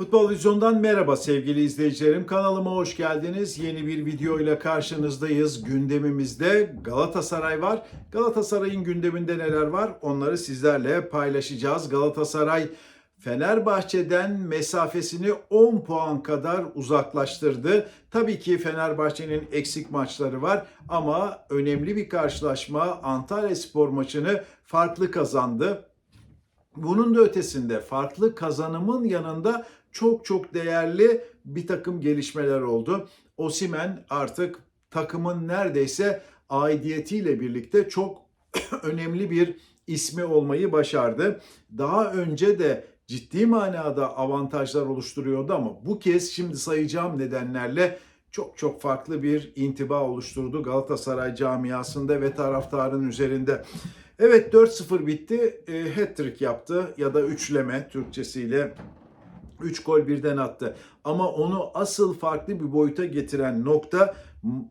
futbol vizyon Futbol Vizyon'dan merhaba sevgili izleyicilerim. Kanalıma hoş geldiniz. Yeni bir video ile karşınızdayız. Gündemimizde Galatasaray var. Galatasaray'ın gündeminde neler var? Onları sizlerle paylaşacağız. Galatasaray Fenerbahçe'den mesafesini 10 puan kadar uzaklaştırdı. Tabii ki Fenerbahçe'nin eksik maçları var ama önemli bir karşılaşma Antalya Spor maçını farklı kazandı. Bunun da ötesinde farklı kazanımın yanında çok çok değerli bir takım gelişmeler oldu. Osimen artık takımın neredeyse aidiyetiyle birlikte çok önemli bir ismi olmayı başardı. Daha önce de ciddi manada avantajlar oluşturuyordu ama bu kez şimdi sayacağım nedenlerle çok çok farklı bir intiba oluşturdu Galatasaray camiasında ve taraftarın üzerinde. Evet 4-0 bitti. E, hat-trick yaptı ya da üçleme Türkçesiyle 3 gol birden attı. Ama onu asıl farklı bir boyuta getiren nokta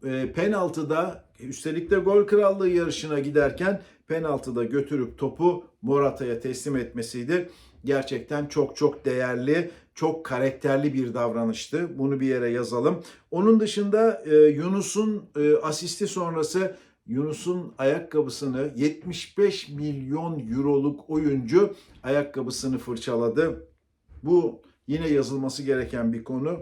e, penaltıda üstelik de gol krallığı yarışına giderken penaltıda götürüp topu Morata'ya teslim etmesiydi. Gerçekten çok çok değerli, çok karakterli bir davranıştı. Bunu bir yere yazalım. Onun dışında e, Yunus'un e, asisti sonrası Yunus'un ayakkabısını 75 milyon euroluk oyuncu ayakkabısını fırçaladı. Bu yine yazılması gereken bir konu.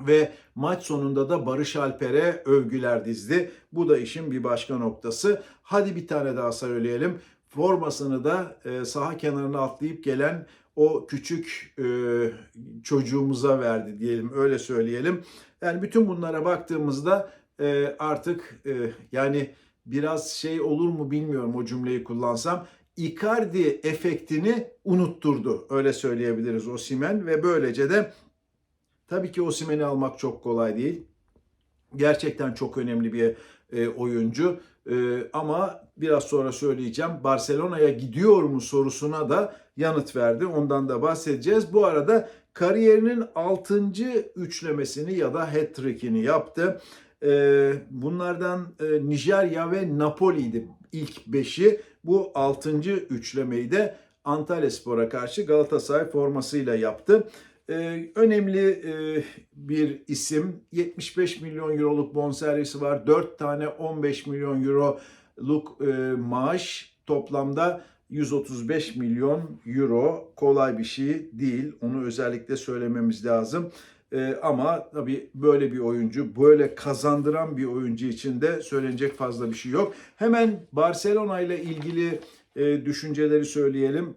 Ve maç sonunda da Barış Alper'e övgüler dizdi. Bu da işin bir başka noktası. Hadi bir tane daha söyleyelim. Formasını da e, saha kenarına atlayıp gelen o küçük e, çocuğumuza verdi diyelim öyle söyleyelim. Yani bütün bunlara baktığımızda e, artık e, yani biraz şey olur mu bilmiyorum o cümleyi kullansam. Icardi efektini unutturdu. Öyle söyleyebiliriz Osimen ve böylece de tabii ki Osimen'i almak çok kolay değil. Gerçekten çok önemli bir e, oyuncu. E, ama biraz sonra söyleyeceğim. Barcelona'ya gidiyor mu sorusuna da yanıt verdi. Ondan da bahsedeceğiz. Bu arada kariyerinin 6. üçlemesini ya da hat-trick'ini yaptı. E, bunlardan e, Nijerya ve Napoli'ydi ilk beşi. Bu 6. üçlemeyi de Antalya Spor'a karşı Galatasaray formasıyla yaptı. Ee, önemli e, bir isim. 75 milyon euroluk bonservisi var. 4 tane 15 milyon euroluk e, maaş. Toplamda 135 milyon euro. Kolay bir şey değil. Onu özellikle söylememiz lazım. E, ama tabii böyle bir oyuncu, böyle kazandıran bir oyuncu için de söylenecek fazla bir şey yok. Hemen Barcelona ile ilgili e, düşünceleri söyleyelim.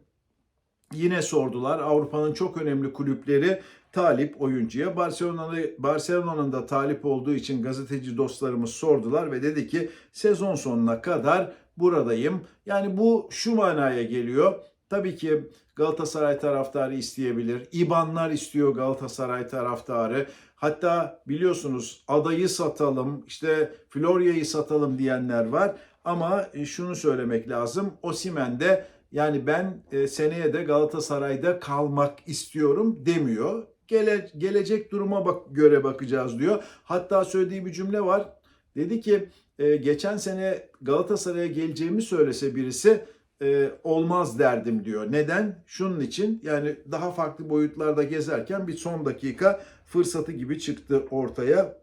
Yine sordular. Avrupa'nın çok önemli kulüpleri talip oyuncuya. Barcelona'nın Barcelona'nın da talip olduğu için gazeteci dostlarımız sordular ve dedi ki sezon sonuna kadar buradayım. Yani bu şu manaya geliyor. Tabii ki Galatasaray taraftarı isteyebilir. İbanlar istiyor Galatasaray taraftarı. Hatta biliyorsunuz adayı satalım, işte Florya'yı satalım diyenler var. Ama şunu söylemek lazım. Osimen de yani ben e, seneye de Galatasaray'da kalmak istiyorum demiyor. Gele, gelecek duruma bak, göre bakacağız diyor. Hatta söylediği bir cümle var. Dedi ki e, geçen sene Galatasaray'a geleceğimi söylese birisi e, olmaz derdim diyor. Neden? Şunun için yani daha farklı boyutlarda gezerken bir son dakika fırsatı gibi çıktı ortaya.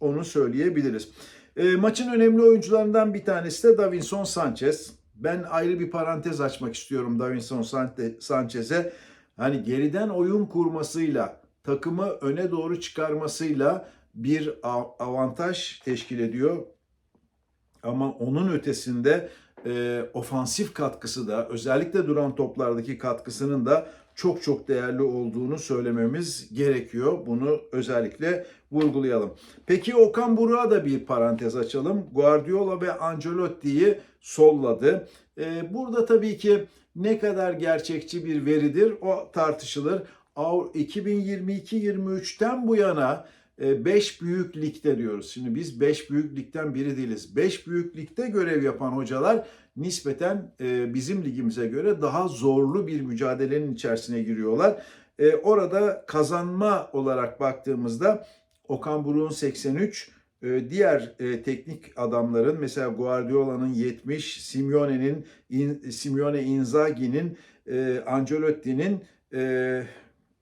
Onu söyleyebiliriz. E, maçın önemli oyuncularından bir tanesi de Davinson Sanchez. Ben ayrı bir parantez açmak istiyorum Davinson Sanchez'e. Hani geriden oyun kurmasıyla, takımı öne doğru çıkarmasıyla bir avantaj teşkil ediyor. Ama onun ötesinde e, ofansif katkısı da özellikle duran toplardaki katkısının da çok çok değerli olduğunu söylememiz gerekiyor. Bunu özellikle vurgulayalım. Peki Okan Buruk'a da bir parantez açalım. Guardiola ve Ancelotti'yi solladı. Ee, burada tabii ki ne kadar gerçekçi bir veridir o tartışılır. 2022-23'ten bu yana 5 büyük ligde diyoruz. Şimdi biz 5 büyük ligden biri değiliz. 5 büyük ligde görev yapan hocalar nispeten e, bizim ligimize göre daha zorlu bir mücadelenin içerisine giriyorlar. E, orada kazanma olarak baktığımızda Okan Buruk'un 83, e, diğer e, teknik adamların mesela Guardiola'nın 70, Simeone'nin, In- Simeone Inzaghi'nin, e, Ancelotti'nin e,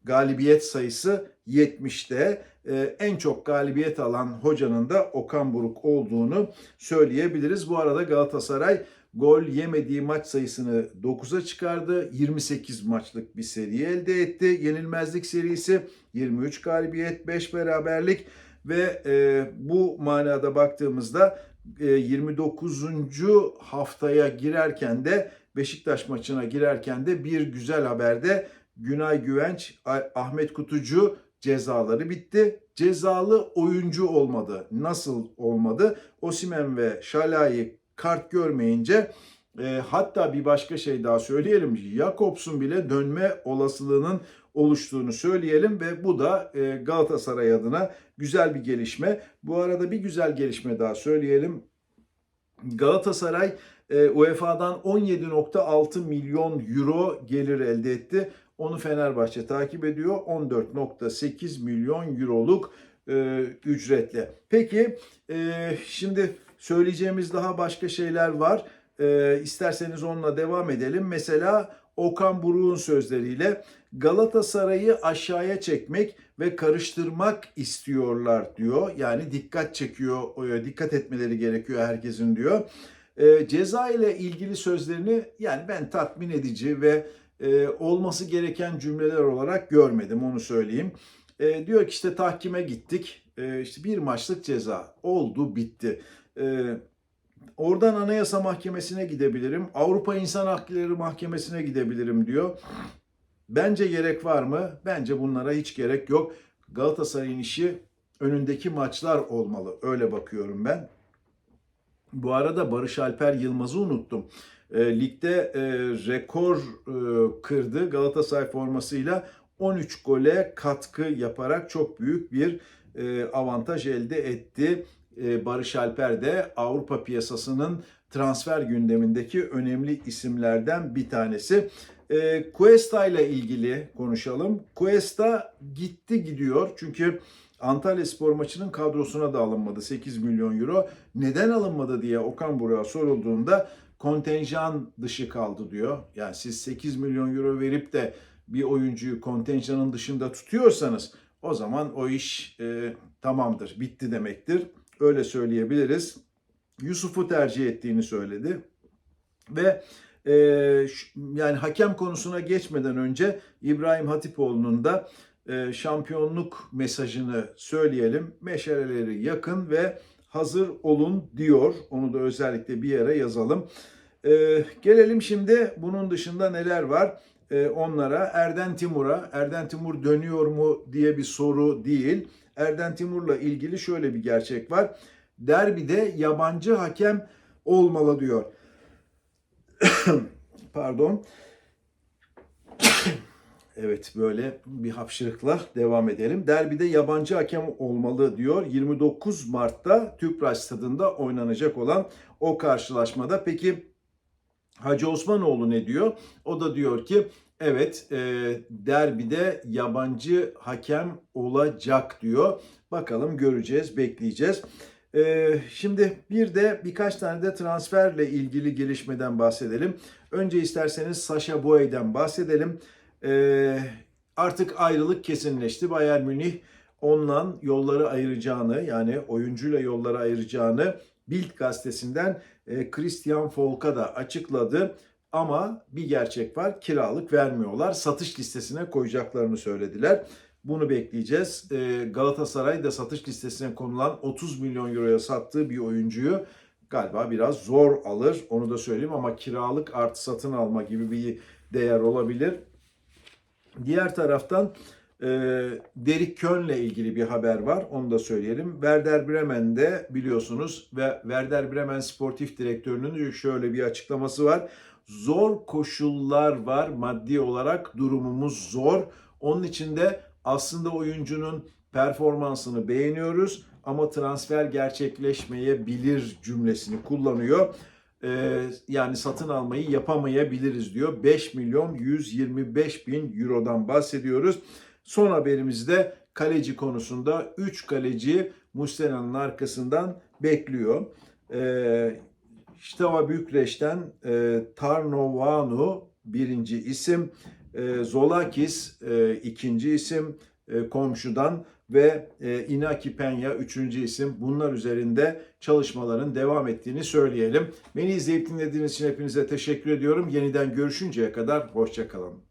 galibiyet sayısı 70'te. E, en çok galibiyet alan hocanın da Okan Buruk olduğunu söyleyebiliriz. Bu arada Galatasaray gol yemediği maç sayısını 9'a çıkardı. 28 maçlık bir seri elde etti. Yenilmezlik serisi 23 galibiyet, 5 beraberlik ve e, bu manada baktığımızda e, 29. haftaya girerken de Beşiktaş maçına girerken de bir güzel haberde Günay Güvenç, Ah- Ahmet Kutucu cezaları bitti. Cezalı oyuncu olmadı. Nasıl olmadı? Osimen ve Şalai kart görmeyince e, hatta bir başka şey daha söyleyelim. Jakobs'un bile dönme olasılığının oluştuğunu söyleyelim ve bu da e, Galatasaray adına güzel bir gelişme. Bu arada bir güzel gelişme daha söyleyelim. Galatasaray e, UEFA'dan 17.6 milyon euro gelir elde etti. Onu Fenerbahçe takip ediyor. 14.8 milyon euroluk e, ücretle. Peki e, şimdi söyleyeceğimiz daha başka şeyler var. E, isterseniz onunla devam edelim. Mesela Okan Buruk'un sözleriyle Galatasaray'ı aşağıya çekmek ve karıştırmak istiyorlar diyor. Yani dikkat çekiyor, e, dikkat etmeleri gerekiyor herkesin diyor. E, ceza ile ilgili sözlerini yani ben tatmin edici ve e, olması gereken cümleler olarak görmedim onu söyleyeyim. E, diyor ki işte tahkime gittik. E, işte bir maçlık ceza oldu bitti. E, oradan Anayasa Mahkemesi'ne gidebilirim. Avrupa İnsan Hakları Mahkemesi'ne gidebilirim diyor. Bence gerek var mı? Bence bunlara hiç gerek yok. Galatasaray'ın işi önündeki maçlar olmalı. Öyle bakıyorum ben. Bu arada Barış Alper Yılmaz'ı unuttum. E, ligde e, rekor e, kırdı Galatasaray formasıyla 13 gole katkı yaparak çok büyük bir e, avantaj elde etti. E, Barış Alper de Avrupa piyasasının transfer gündemindeki önemli isimlerden bir tanesi. E, Cuesta ile ilgili konuşalım. Cuesta gitti gidiyor çünkü Antalya Spor maçının kadrosuna da alınmadı 8 milyon euro. Neden alınmadı diye Okan Buruk'a sorulduğunda kontenjan dışı kaldı diyor. Yani siz 8 milyon euro verip de bir oyuncuyu kontenjanın dışında tutuyorsanız o zaman o iş e, tamamdır, bitti demektir. Öyle söyleyebiliriz. Yusuf'u tercih ettiğini söyledi. Ve e, yani hakem konusuna geçmeden önce İbrahim Hatipoğlu'nun da e, şampiyonluk mesajını söyleyelim. Meşaleleri yakın ve hazır olun diyor. Onu da özellikle bir yere yazalım. E, gelelim şimdi bunun dışında neler var? E, onlara Erden Timur'a, Erden Timur dönüyor mu diye bir soru değil. Erden Timur'la ilgili şöyle bir gerçek var. Derbide yabancı hakem olmalı diyor. Pardon. Evet böyle bir hapşırıkla devam edelim. Derbide yabancı hakem olmalı diyor. 29 Mart'ta Tüpraş stadında oynanacak olan o karşılaşmada. Peki Hacı Osmanoğlu ne diyor? O da diyor ki evet e, derbide yabancı hakem olacak diyor. Bakalım göreceğiz, bekleyeceğiz. E, şimdi bir de birkaç tane de transferle ilgili gelişmeden bahsedelim. Önce isterseniz Sasha Boye'den bahsedelim. E, artık ayrılık kesinleşti. Bayern Münih onunla yolları ayıracağını yani oyuncuyla yolları ayıracağını Bild gazetesinden e, Christian Folk'a da açıkladı. Ama bir gerçek var kiralık vermiyorlar. Satış listesine koyacaklarını söylediler. Bunu bekleyeceğiz. E, Galatasaray da satış listesine konulan 30 milyon euroya sattığı bir oyuncuyu galiba biraz zor alır. Onu da söyleyeyim ama kiralık artı satın alma gibi bir değer olabilir. Diğer taraftan e, Derek Köln'le ilgili bir haber var. Onu da söyleyelim. Werder Bremen'de biliyorsunuz ve Werder Bremen sportif direktörünün şöyle bir açıklaması var. Zor koşullar var maddi olarak durumumuz zor. Onun için de aslında oyuncunun performansını beğeniyoruz ama transfer gerçekleşmeyebilir cümlesini kullanıyor. e, yani satın almayı yapamayabiliriz diyor. 5 milyon 125 bin eurodan bahsediyoruz. Son haberimizde kaleci konusunda 3 kaleci Muslera'nın arkasından bekliyor. E, Stava Bükreş'ten e, Tarnovanu birinci isim, e, Zolakis e, ikinci isim e, komşudan ve e, Inaki Penya üçüncü isim. Bunlar üzerinde çalışmaların devam ettiğini söyleyelim. Beni izleyip dinlediğiniz için hepinize teşekkür ediyorum. Yeniden görüşünceye kadar hoşçakalın.